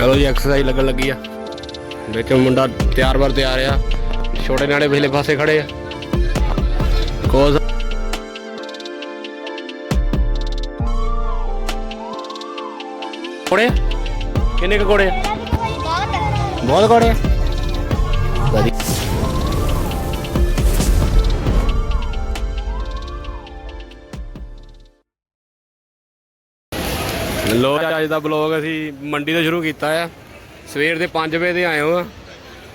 ਚਲੋ ਜੀ ਐਕਸਰਸਾਈਜ਼ ਲੱਗਣ ਲੱਗੀ ਆ। ਵਿੱਚ ਮੁੰਡਾ ਤਿਆਰ ਬਰ ਤਿਆਰ ਆ। ਛੋਟੇ ਨਾਲੇ ਪਿਛਲੇ ਪਾਸੇ ਖੜੇ ਆ। ਕੋਜ਼ ਕੋੜੇ ਕਿੰਨੇ ਕੁ ਕੋੜੇ ਆ? ਬਹੁਤ ਕੋੜੇ? ਵਧੀਆ ਲੋ ਅੱਜ ਦਾ ਬਲੌਗ ਅਸੀਂ ਮੰਡੀ ਤੋਂ ਸ਼ੁਰੂ ਕੀਤਾ ਆ। ਸਵੇਰ ਦੇ 5 ਵਜੇ ਦੇ ਆਏ ਹਾਂ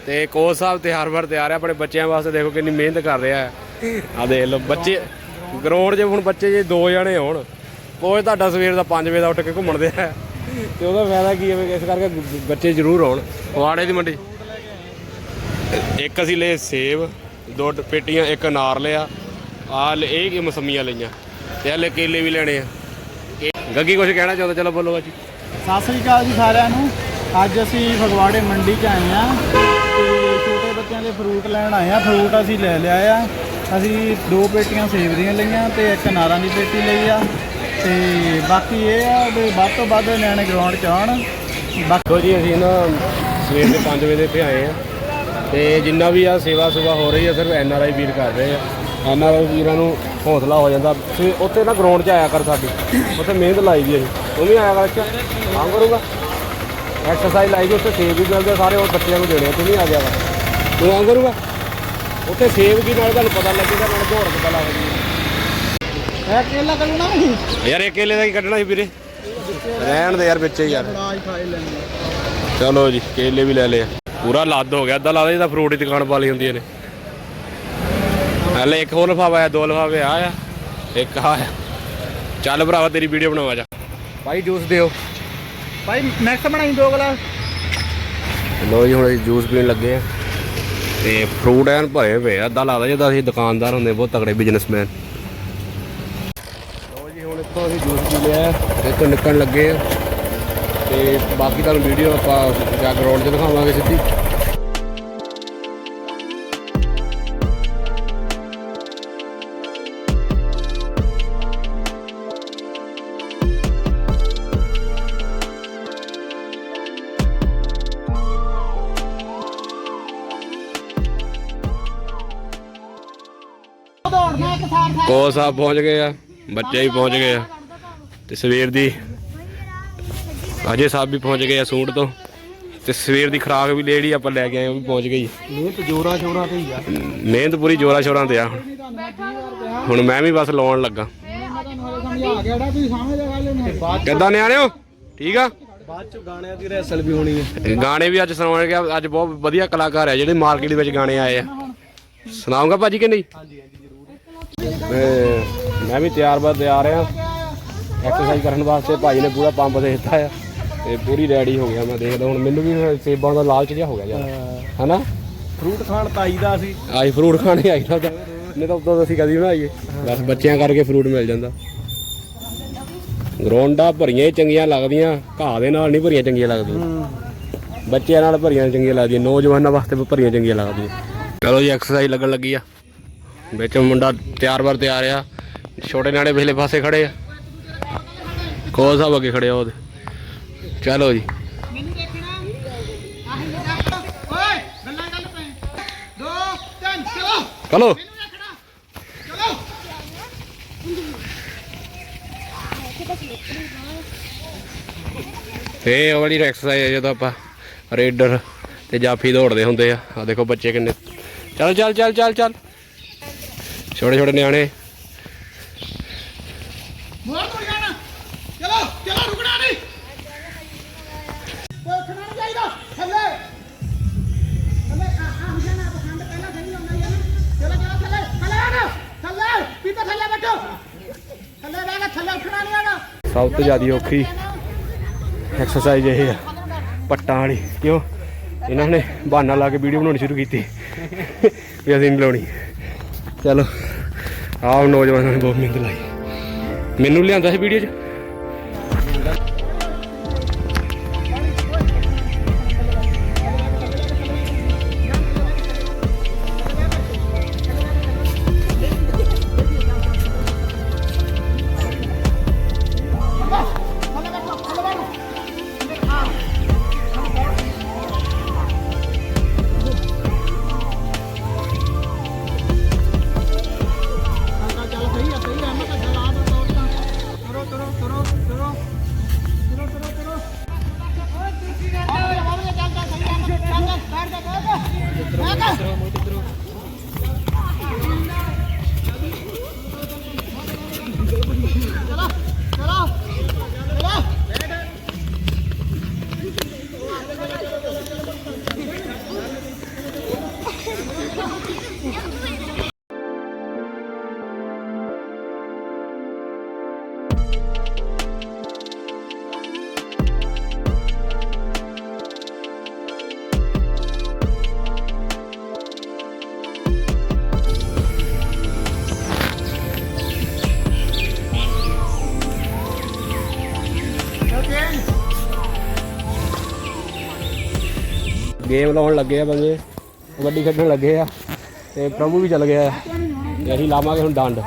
ਤੇ ਕੋਚ ਸਾਹਿਬ ਤੇ ਹਰ ਵਾਰ ਤਿਆਰ ਆ, ਆਪਣੇ ਬੱਚਿਆਂ ਵਾਸਤੇ ਦੇਖੋ ਕਿੰਨੀ ਮਿਹਨਤ ਕਰ ਰਿਹਾ ਆ। ਆ ਦੇਖ ਲਓ, ਬੱਚੇ ਗਰਾਊਂਡ 'ਚ ਹੁਣ ਬੱਚੇ ਜੇ ਦੋ ਜਣੇ ਹੋਣ, ਕੋਚ ਤੁਹਾਡਾ ਸਵੇਰ ਦਾ 5 ਵਜੇ ਦਾ ਉੱਠ ਕੇ ਘੁੰਮਣ ਦੇ ਆ ਤੇ ਉਹਦਾ ਫਾਇਦਾ ਕੀ ਹੈ ਇਸ ਕਰਕੇ ਬੱਚੇ ਜ਼ਰੂਰ ਹੋਣ ਵਾੜੇ ਦੀ ਮੰਡੀ। ਇੱਕ ਅਸੀਂ ਲਏ ਸੇਬ, ਦੋ ਡ- ਪੇਟੀਆਂ ਇੱਕ ਅਨਾਰ ਲਿਆ ਆ ਇਹ ਕੀ ਮਸਮੀਆਂ ਲਈਆਂ? ਤੇ ਹਲੇ ਕੇਲੇ ਵੀ ਲੈਣੇ ਆ। ਗੱਗੀ ਕੁਝ ਕਹਿਣਾ ਚਾਹੁੰਦਾ? ਚਲੋ ਬੋਲੋ ਜੀ ਸਤਿ ਸ੍ਰੀ ਅਕਾਲ ਜੀ ਸਾਰਿਆਂ ਨੂੰ। ਅੱਜ ਅਸੀਂ ਫਗਵਾੜੇ ਮੰਡੀ 'ਚ ਆਏ ਆ ਤੇ ਛੋਟੇ ਬੱਚਿਆਂ ਦੇ ਫਰੂਟ ਲੈਣ ਆਏ ਆ ਫਰੂਟ ਅਸੀਂ ਲੈ ਲਿਆ ਆ। ਅਸੀਂ ਦੋ ਪੇਟੀਆਂ ਸੇਬ ਦੀਆਂ ਲਈਆਂ ਤੇ ਇੱਕ ਅਨਾਰਾਂ ਦੀ ਪੇਟੀ ਲਈ ਆ। ਤੇ ਬਾਕੀ ਇਹ ਆ ਵੀ ਵੱਧ ਤੋਂ ਵੱਧ ਨਿਆਣੇ ਗਰਾਊਂਡ 'ਚ ਆਉਣ। ਬਾਕੀ ਜੀ ਅਸੀਂ ਨਾ ਸਵੇਰ ਦੇ 5 ਵਜੇ ਇੱਥੇ ਆਏ ਆ ਤੇ ਜਿੰਨਾ ਵੀ ਆ ਸੇਵਾ ਸੁਵਾ ਹੋ ਰਹੀ ਆ ਸਿਰਫ ਐਨ ਆਰ ਆਈ ਵੀਰ ਕਰ ਰਹੇ ਆ। ਐਨ ਆਰ ਆਈ ਵੀਰਾਂ ਨੂੰ ਹੌਸਲਾ ਹੋ ਜਾਂਦਾ। ਤੇ ਉੱਥੇ ਨਾ ਗਰਾਊਂਡ 'ਚ ਆਇਆ ਕਰ ਸਾਡੀ। ਉੱਥੇ ਮਿਹਨਤ ਲਾਈ ਦੀ ਅਸੀਂ। ਤੂੰ ਵੀ ਆਇਆ ਕਰ ਇੱਥੇ। ਕੰਮ ਕਰੂਗਾ। ਐਕਸਰਸਾਈਜ਼ ਲਾਈ ਦੀ ਉੱਥੇ ਸੇਬ ਵੀ ਮਿਲਦੇ ਸਾਰੇ ਉਹ ਬੱਚਿਆਂ ਨੂੰ ਦੇਣੇ ਆ, ਤੂੰ ਵੀ ਆ ਜਾ ਕਰ। ਤੂੰ ਆਉਂ ਕਰੂਗਾ। ਉੱਥੇ ਸੇਬ ਕੀ ਨਾਲ ਤੁਹਾਨੂੰ ਪਤਾ ਲੱਗੇਗਾ ਨਾਲ ਦੌੜ ਕਿੱਦਾਂ ਲੱਗਦੀ ਇਹ ਕੇਲਾ ਕੱਢਣਾ ਨਹੀਂ। ਹੈ ਯਾਰ ਇਹ ਕੇਲੇ ਦਾ ਕੀ ਕੱਢਣਾ ਸੀ ਵੀਰੇ? ਰਹਿਣ ਦੇ ਯਾਰ ਵਿੱਚ ਹੀ ਯਾਰ। ਚਲੋ ਜੀ ਕੇਲੇ ਵੀ ਲੈ ਲਏ ਆ। ਪੂਰਾ ਲੱਦ ਹੋ ਗਿਆ। ਅੱਧਾ ਲੱਗਦਾ ਜਿਹਦਾ ਫਰੂਟ ਦੀ ਦੁਕਾਨ ਵਾਲੀ ਹੁੰਦੀਆਂ ਨੇ ਹਲੇ ਇੱਕ ਹੋਰ ਲਫਾਵਾ ਆ ਦੋ ਲਫਾਵੇ ਆ ਆ ਇੱਕ ਆ ਆ। ਚੱਲ ਭਰਾਵਾ ਤੇਰੀ ਵੀਡੀਓ ਬਣਾਵਾ ਜਾ। ਭਾਈ ਜੂਸ ਦਿਓ। ਭਾਈ ਮੈਕਸ ਬਣਾਈ ਦੋ ਗਲਾਸ ਲੋ ਜੀ ਹੁਣ ਅਸੀਂ ਜੂਸ ਪੀਣ ਲੱਗੇ ਆ। ਤੇ ਫਰੂਟ ਐਨ ਭਰੇ ਪਏ ਆ। ਅੱਧਾ ਲੱਗਦਾ ਜਿੱਦਾਂ ਅਸੀਂ ਦੁਕਾਨਦਾਰ ਹੁੰਦੇ ਬਹੁਤ ਤਗੜੇ ਬਿਜ਼ਨਸਮੈਨ ਲੋ ਜੀ ਹੁਣ ਇੱਥੋਂ ਅਸੀਂ ਜੂਸ ਪੀ ਲਿਆ। ਤੇ ਇੱਥੋਂ ਨਿਕਲਣ ਲੱਗੇ ਆ। ਤੇ ਬਾਕੀ ਤੁਹਾਨੂੰ ਵੀਡੀਓ ਆਪਾਂ ਜਾ ਗਰਾਊਂਡ 'ਚ ਦਿਖਾਵਾਂਗੇ ਸਿੱਧੀ। ਕੋਚ ਸਾਹਿਬ ਪਹੁੰਚ ਗਏ ਆ ਬੱਚੇ ਵੀ ਪਹੁੰਚ ਗਏ ਆ। ਤੇ ਸਵੇਰ ਦੀ ਅਜੇ ਸਾਹਿਬ ਵੀ ਪਹੁੰਚ ਗਏ ਆ ਸੂਟ ਤੋਂ। ਤੇ ਸਵੇਰ ਦੀ ਖਰਾਕ ਵੀ ਜਿਹੜੀ ਆਪਾਂ ਲੈ ਕੇ ਆਏ ਉਹ ਵੀ ਪਹੁੰਚ ਗਈ। ਮਿਹਨਤ ਜੋਰਾ ਸ਼ੋਰਾ ਤੇ ਹੀ ਆ। ਮਿਹਨਤ ਪੂਰੀ ਜੋਰਾ ਸ਼ੋਰਾਂ ਤੇ ਆ। ਹੁਣ ਹੁਣ ਮੈਂ ਵੀ ਬਸ ਲਾਉਣ ਲੱਗਾ। ਕਿੱਦਾਂ ਨਿਆਣਿਓ? ਠੀਕ ਆ? ਬਾਅਦ ਚ ਗਾਣਿਆਂ ਦੀ ਰੈਸਲ ਵੀ ਹੋਣੀ ਹੈ ਗਾਣੇ ਵੀ ਅੱਜ ਸੁਣਾਉਣ ਗਿਆ ਅੱਜ ਬਹੁਤ ਵਧੀਆ ਕਲਾਕਾਰ ਆ ਜਿਹੜੇ ਮਾਰਕੀਟ ਵਿੱਚ ਗਾਣੇ ਆਏ ਆ। ਸੁਣਾਉਂਗਾ ਭਾਜੀ ਕਿ ਨਹੀਂ? ਹਾਂਜੀ। ਤੇ ਮੈਂ ਵੀ ਤਿਆਰ ਬਰ ਤਿਆਰ ਆ ਐਕਸਰਸਾਈਜ਼ ਕਰਨ ਵਾਸਤੇ ਭਾਈ ਨੇ ਪੂਰਾ ਪੰਪ ਦੇ ਦਿੱਤਾ ਆ ਤੇ ਪੂਰੀ ਰੈਡੀ ਹੋ ਗਿਆ ਮੈਂ ਦੇਖਦਾ। ਹੁਣ ਮੈਨੂੰ ਵੀ ਸੇਬਾਂ ਦਾ ਲਾਲਚ ਜਿਹਾ ਹੋ ਗਿਆ ਯਾਰ। ਹਨਾ? ਫਰੂਟ ਖਾਣ ਤਾਈ ਦਾ ਸੀ। ਆਈ ਫਰੂਟ ਖਾਣੇ ਆਈਦਾ ਤਾਂ ਨਹੀਂ ਤਾਂ ਉਦੋਂ ਅਸੀਂ ਕਦੀ ਬਣਾਈਏ। ਬਸ ਬੱਚਿਆਂ ਕਰਕੇ ਫਰੂਟ ਮਿਲ ਜਾਂਦਾ। ਗਰੋਂਡਾ ਭਰੀਆਂ ਹੀ ਚੰਗੀਆਂ ਲੱਗਦੀਆਂ। ਘਾਹ ਦੇ ਨਾਲ ਨਹੀਂ ਭਰੀਆਂ ਚੰਗੀਆਂ ਲੱਗਦੀਆਂ। ਬੱਚਿਆਂ ਨਾਲ ਭਰੀਆਂ ਚੰਗੀਆਂ ਲੱਗਦੀਆਂ। ਨੌਜਵਾਨਾਂ ਵਾਸਤੇ ਭਰੀਆਂ ਚੰਗੀਆਂ ਲੱਗਦੀਆਂ। ਚਲੋ ਜੀ ਐਕਸਰਸਾਈਜ਼ ਲੱਗਣ ਲੱਗੀ ਆ। ਵਿੱਚ ਮੁੰਡਾ ਤਿਆਰ ਬਰ ਤਿਆਰ ਆ। ਛੋਟੇ ਨਾਲੇ ਪਿਛਲੇ ਪਾਸੇ ਖੜੇ ਆ। ਕੋਲ ਸਾਹਿਬ ਅੱਗੇ ਖੜੇ ਆ ਉਹਦੇ। ਚਲੋ ਜੀ। ਚਲੋ। ਤੇ ਉਹ ਵਾਲੀ ਐਕਸਰਸਾਈਜ਼ ਹੈ ਜਦੋਂ ਆਪਾਂ ਰੇਡਰ ਤੇ ਜਾਫੀ ਦੌੜਦੇ ਹੁੰਦੇ ਆ। ਆ ਦੇਖੋ ਬੱਚੇ ਕਿੰਨੇ। ਚੱਲ ਚੱਲ ਚੱਲ ਚੱਲ ਚੱਲ। ਛੋਟੇ ਛੋਟੇ ਨਿਆਣੇ। ਮੋਰ ਤੁਰ ਜਾਣਾ। ਚਲੋ ਚਲੋ ਰੁਕਣਾ ਨਹੀਂ। ਉੱਠਣਾ ਨਹੀਂ ਚਾਹੀਦਾ ਥੱਲੇ। ਥੱਲੇ ਆ ਆ ਜਾਣਾ ਪਸੰਦ ਪਹਿਲਾਂ ਸਹੀ ਹੁੰਦਾ ਹੀ ਹੈ ਨਾ। ਚਲੋ ਚਲੋ ਥੱਲੇ ਥੱਲੇ ਆ ਨਾ। ਥੱਲੇ ਪੀਤਾ ਥੱਲੇ ਬੈਠੋ। ਥੱਲੇ ਬੈਠ ਥੱਲੇ ਉੱਠਣਾ ਨਹੀਂ ਆਣਾ ਸਭ ਤੋਂ ਜ਼ਿਆਦਾ ਔਖੀ ਐਕਸਰਸਾਈਜ਼ ਇਹ ਆ ਪੱਟਾਂ ਵਾਲੀ। ਕਿਉਂ? ਇਹਨਾਂ ਨੇ ਬਹਾਨਾ ਲਾ ਕੇ ਵੀਡੀਓ ਬਣਾਉਣੀ ਸ਼ੁਰੂ ਕੀਤੀ। ਵੀ ਅਸੀਂ ਨਹੀਂ ਲਾਉਣੀ। ਚਲੋ ਆਹ ਨੌਜਵਾਨਾਂ ਨੇ ਬਹੁਤ ਮਿਹਨਤ ਲਾਈ। ਮੈਨੂੰ ਲਿਆਂਦਾ ਸੀ ਵੀਡੀਓ 'ਚ। ਗੇਮ ਲਾਉਣ ਲੱਗੇ ਆ ਬੰਦੇ। ਕਬੱਡੀ ਖੇਡਣ ਲੱਗੇ ਆ। ਤੇ ਪ੍ਰਭੂ ਵੀ ਚੱਲ ਗਿਆ ਤੇ ਅਸੀਂ ਲਾਵਾਂਗੇ ਹੁਣ ਡੰਡ।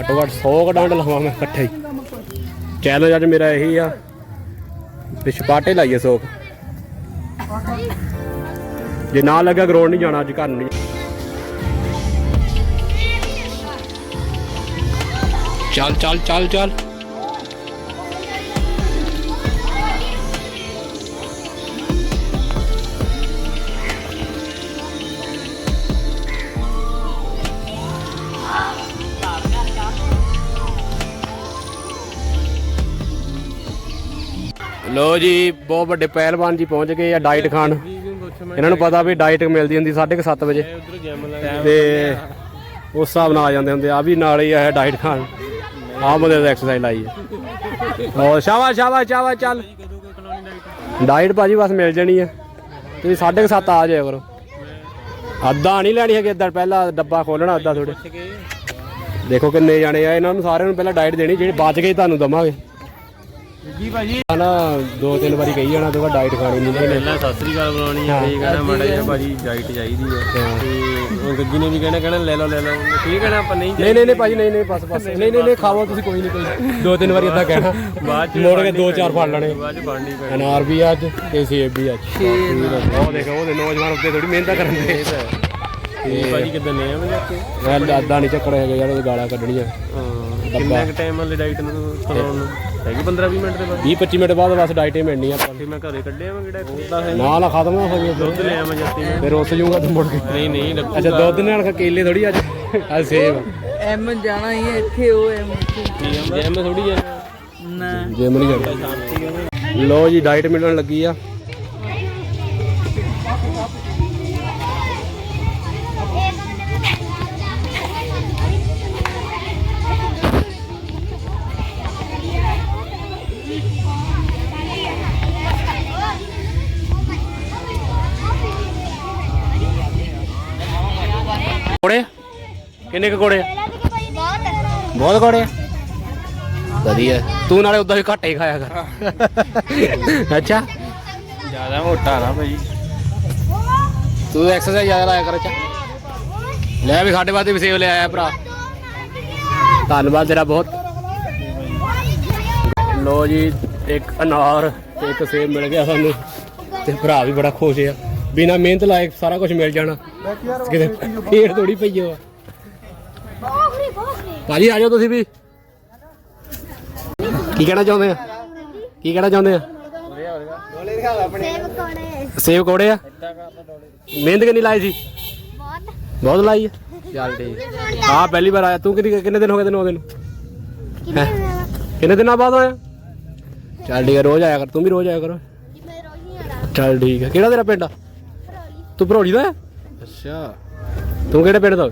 ਘੱਟੋ ਘੱਟ 100 ਕ ਡੰਡ ਲਾਵਾਂਗੇ ਇਕੱਠੇ ਹੀ। ਚੈਲੰਜ ਅੱਜ ਮੇਰਾ ਇਹੀ ਆ। ਤੇ ਛਪਾਟੇ ਲਾਈਏ ਸੋਕ ਜੇ ਨਾ ਲੱਗਾ ਗਰਾਊਂਡ ਨਹੀਂ ਜਾਣਾ, ਅੱਜ ਘਰ ਨਹੀਂ। ਚੱਲ ਚੱਲ ਚੱਲ ਚੱਲ। ਲੋ ਜੀ, ਬਹੁਤ ਵੱਡੇ ਪਹਿਲਵਾਨ ਜੀ ਪਹੁੰਚ ਗਏ ਆ ਡਾਈਟ ਖਾਣ। ਇਹਨਾਂ ਨੂੰ ਪਤਾ ਵੀ ਡਾਈਟ ਮਿਲਦੀ ਹੁੰਦੀ 7:30 ਵਜੇ। ਤੇ ਉਸ ਹਿਸਾਬ ਨਾਲ ਆ ਜਾਂਦੇ ਹੁੰਦੇ ਆ। ਵੀ ਨਾਲ ਹੀ ਆ ਡਾਈਟ ਖਾਣ। ਆਹ ਬੰਦੇ ਦਾ ਐਕਸਰਸਾਈਜ਼ ਲਾਈ ਹੈ ਹੋਰ ਸ਼ਾਬਾਸ਼ ਸ਼ਾਬਾਸ਼ ਸ਼ਾਬਾਸ਼, ਚੱਲ। ਡਾਈਟ ਭਾਜੀ ਬਸ ਮਿਲ ਜਾਣੀ ਆ। ਤੁਸੀਂ 7:30 ਆ ਜਾਇਆ ਕਰੋ। ਅੱਧਾ ਨਹੀਂ ਲੈਣੀ ਹੈਗੀ, ਅੱਧਾ ਪਹਿਲਾਂ ਡੱਬਾ ਖੋਲਣਾ ਅੱਧਾ ਥੋੜੇ ਦੇਖੋ ਕਿੰਨੇ ਜਾਣੇ ਆ, ਇਹਨਾਂ ਨੂੰ ਸਾਰਿਆਂ ਨੂੰ ਪਹਿਲਾਂ ਡਾਈਟ ਦੇਣੀ, ਜਿਹੜੇ ਬਚ ਗਏ ਤੁਹਾਨੂੰ ਦਵਾਂਗੇ। ਜੀ ਭਾਜੀ? ਆ ਨਾ ਦੋ ਤਿੰਨ ਵਾਰੀ ਕਹੀ ਜਾਣਾ ਤੇ ਬਾਅਦ ਡਾਈਟ ਖਾਣੀ ਨਹੀਂ ਲੈਣੀ ਪਹਿਲਾਂ ਸਤਿ ਸ੍ਰੀ ਅਕਾਲ ਬੁਲਾਉਣੀ ਹੈ। ਠੀਕ ਹੈ ਨਾ ਮਾੜਾ ਜਿਹਾ ਭਾਜੀ ਡਾਈਟ ਚਾਹੀਦੀ ਹੈ। ਤੇ ਉਹ ਗੱਗੀ ਨੇ ਵੀ ਕਹਿਣਾ ਕਹਿਣਾ ਲੈ ਲਓ ਲੈ ਲਓ। ਠੀਕ ਹੈ ਨਾ ਆਪਾਂ ਨਹੀਂ ਨਹੀਂ ਨਹੀਂ ਨਹੀਂ ਭਾਜੀ ਨਹੀਂ ਨਹੀਂ ਬਸ ਬਸ। ਨਹੀਂ ਨਹੀਂ ਨਹੀਂ ਖਾਵੋ ਤੁਸੀਂ ਕੋਈ ਨਹੀਂ ਕੋਈ ਦੋ ਤਿੰਨ ਵਾਰੀ ਇਦਾਂ ਕਹਿਣਾ। ਬਾਅਦ ਚ ਮੋੜ ਕੇ ਦੋ ਚਾਰ ਫੜ ਲੈਣੇ। ਬਾਅਦ ਚ ਬਣਨੀ ਪੈਣੀ। ਅਨਾਰ ਵੀ ਅੱਜ ਤੇ ਸੇਬ ਵੀ ਅੱਜ। ਉਹ ਦੇਖੋ ਉਹਦੇ ਨੌਜਵਾਨ ਉੱਤੇ ਥੋੜੀ ਮਿਹਨਤ ਕਰਨ ਦੇ। ਤੇ ਭਾਜੀ ਕਿਦਾਂ ਨੇ ਆ ਮੈਂ ਕੇ ਯਾਰ ਦਾਦਾ ਨਹੀਂ ਚੱਕਰ ਹੈਗਾ ਯਾਰ ਉਹਦੇ ਗਾਲਾਂ ਕੱਢਣੀਆਂ। ਕਿੰਨਾ ਕੁ ਟਾਈਮ ਵਾਲੇ ਡਾਈਟ ਨੂੰ ਖਲਾਉਣ ਨੂੰ? ਹੈਗੀ 15 20 ਮਿੰਟ ਦੇ ਬਾਅਦ? 20 25 ਮਿੰਟ ਬਾਅਦ ਬਸ ਡਾਈਟ ਹੀ ਮਿਲਣੀ ਆ। ਫਿਰ ਮੈਂ ਘਰੇ ਕਿਹੜਾ ਉਹਦਾ ਹੈ ਨਾ। ਨਾ ਖਤਮ ਹੋ ਗਈ ਦੁੱਧ ਲਿਆ ਮੈਂ ਜੱਤੀ ਫਿਰ ਉਸ ਜੂਗਾ ਤੂੰ ਮੁੜ ਕੇ। ਨਹੀਂ ਨਹੀਂ ਰੱਖੂ ਅੱਛਾ ਦੁੱਧ ਨਾਲ ਕੇਲੇ ਥੋੜੀ ਅੱਜ। ਅੱਜ ਸੇਬ ਐਮ ਜਾਣਾ ਹੀ ਹੈ, ਇੱਥੇ ਉਹ ਐਮ ਜੇ ਮੈਂ ਥੋੜੀ ਨਾ। ਜਿਮ ਨਹੀਂ ਜਾਂਦਾ ਲੋ ਜੀ ਡਾਈਟ ਮਿਲਣ ਲੱਗੀ ਆ। ਕੋੜੇ ਕਿੰਨੇ ਕੁ ਕੋੜੇ ਬਹੁਤ ਕੋੜੇ ਵਧੀਆ। ਤੂੰ ਨਾਲੇ ਉਦਾਂ ਵੀ ਘੱਟ ਹੀ ਖਾਇਆ ਕਰ। ਅੱਛਾ। ਜ਼ਿਆਦਾ ਮੋਟਾ ਨਾ ਭਾਈ ਤੂੰ ਐਕਸਰਸਾਈਜ਼ ਜ਼ਿਆਦਾ ਲਾਇਆ ਕਰ ਅੱਛਾ। ਲੈ ਵੀ ਸਾਡੇ ਵਾਸਤੇ ਵੀ ਸੇਵ ਲੈ ਆਇਆ ਭਰਾ। ਧੰਨਵਾਦ ਤੇਰਾ ਬਹੁਤ। ਲੋ ਜੀ ਇੱਕ ਅਨਾਰ ਤੇ ਇੱਕ ਸੇਬ ਮਿਲ ਗਿਆ ਸਾਨੂੰ। ਤੇ ਭਰਾ ਵੀ ਬੜਾ ਖੁਸ਼ ਆ। ਬਿਨਾ ਮਿਹਨਤ ਲਾਏ ਸਾਰਾ ਕੁਝ ਮਿਲ ਜਾਣਾ। ਕਿਤੇ ਫੇਰ ਥੋੜੀ ਪਈ ਆ ਭਾਜੀ ਆ ਜਾਓ ਤੁਸੀਂ ਵੀ। ਕੀ ਕਹਿਣਾ ਚਾਹੁੰਦੇ ਆ? ਕੀ ਕਹਿਣਾ ਚਾਹੁੰਦੇ ਆ? ਸੇਬ ਕੋੜੇ ਆ? ਮਿਹਨਤ ਕਿੰਨੀ ਲਾਈ ਸੀ? ਬਹੁਤ ਲਾਈ ਆ। ਚੱਲ ਠੀਕ। ਹਾਂ ਪਹਿਲੀ ਵਾਰ ਆਇਆ। ਤੂੰ ਕਿੰਨੀ ਕਿੰਨੇ ਦਿਨ ਹੋ ਗਏ ਤੈਨੂੰ ਆਉਂਦੇ ਨੂੰ? ਹੈਂ? ਕਿੰਨੇ ਦਿਨਾਂ ਬਾਅਦ ਆਇਆ? ਚੱਲ ਠੀਕ ਆ ਰੋਜ਼ ਆਇਆ ਕਰ। ਤੂੰ ਵੀ ਰੋਜ਼ ਆਇਆ ਕਰ। ਚੱਲ ਠੀਕ ਆ। ਕਿਹੜਾ ਤੇਰਾ ਪਿੰਡ ਆ? ਤੂੰ ਭਰੋੜੀ ਦਾ ਹੈ? ਅੱਛਾ। ਤੂੰ ਕਿਹੜੇ ਪਿੰਡ ਦਾ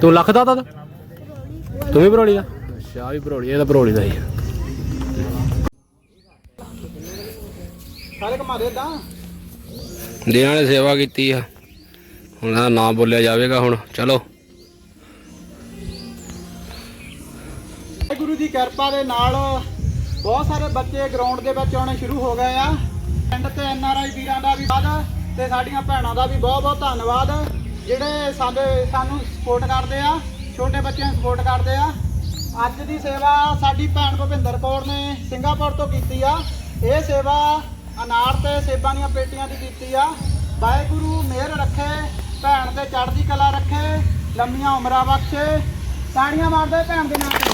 ਤੂੰ ਲੱਖ ਦਾ ਦਾ ਤੂੰ ਵੀ ਭਰੋੜੀ ਦਾ? ਅੱਛਾ ਵੀ ਭਰੋੜੀ ਇਹ ਤਾਂ ਭਰੋੜੀ ਦਾ ਹੀ ਆ। ਸਾਰੇ ਘਮਾ ਦੇ ਤਾਂ ਜਿਨ੍ਹਾਂ ਨੇ ਸੇਵਾ ਕੀਤੀ ਆ। ਉਹਨਾਂ ਦਾ ਨਾਮ ਬੋਲਿਆ ਜਾਵੇਗਾ ਹੁਣ ਚਲੋ। ਗੁਰੂ ਦੀ ਕਿਰਪਾ ਦੇ ਨਾਲ ਬਹੁਤ ਸਾਰੇ ਬੱਚੇ ਗਰਾਊਂਡ ਦੇ ਵਿੱਚ ਆਉਣੇ ਸ਼ੁਰੂ ਹੋ ਗਏ ਆ। ਪਿੰਡ ਤੇ ਐਨ ਆਰ ਆਈ ਵੀਰਾਂ ਦਾ ਵੀ ਵਾਦ ਤੇ ਸਾਡੀਆਂ ਭੈਣਾਂ ਦਾ ਵੀ ਬਹੁਤ ਬਹੁਤ ਧੰਨਵਾਦ। ਜਿਹੜੇ ਸਾਡੇ ਸਾਨੂੰ ਸਪੋਰਟ ਕਰਦੇ ਆ, ਛੋਟੇ ਬੱਚਿਆਂ ਨੂੰ ਸਪੋਰਟ ਕਰਦੇ ਆ। ਅੱਜ ਦੀ ਸੇਵਾ ਸਾਡੀ ਭੈਣ ਭੁਪਿੰਦਰ ਕੌਰ ਨੇ ਸਿੰਗਾਪੁਰ ਤੋਂ ਕੀਤੀ ਆ। ਇਹ ਸੇਵਾ ਅਨਾਰ ਤੇ ਸੇਬਾਂ ਦੀਆਂ ਪੇਟੀਆਂ ਦੀ ਕੀਤੀ ਆ। ਵਾਹਿਗੁਰੂ ਮਿਹਰ ਰੱਖੇ, ਭੈਣ ਤੇ ਚੜ੍ਹਦੀ ਕਲਾ ਰੱਖੇ, ਲੰਮੀਆਂ ਉਮਰਾਂ ਬਖਸ਼ੇ। ਤਾੜੀਆਂ ਮਾਰਦੇ ਭੈਣ ਦੇ ਨਾਂ ਤੇ।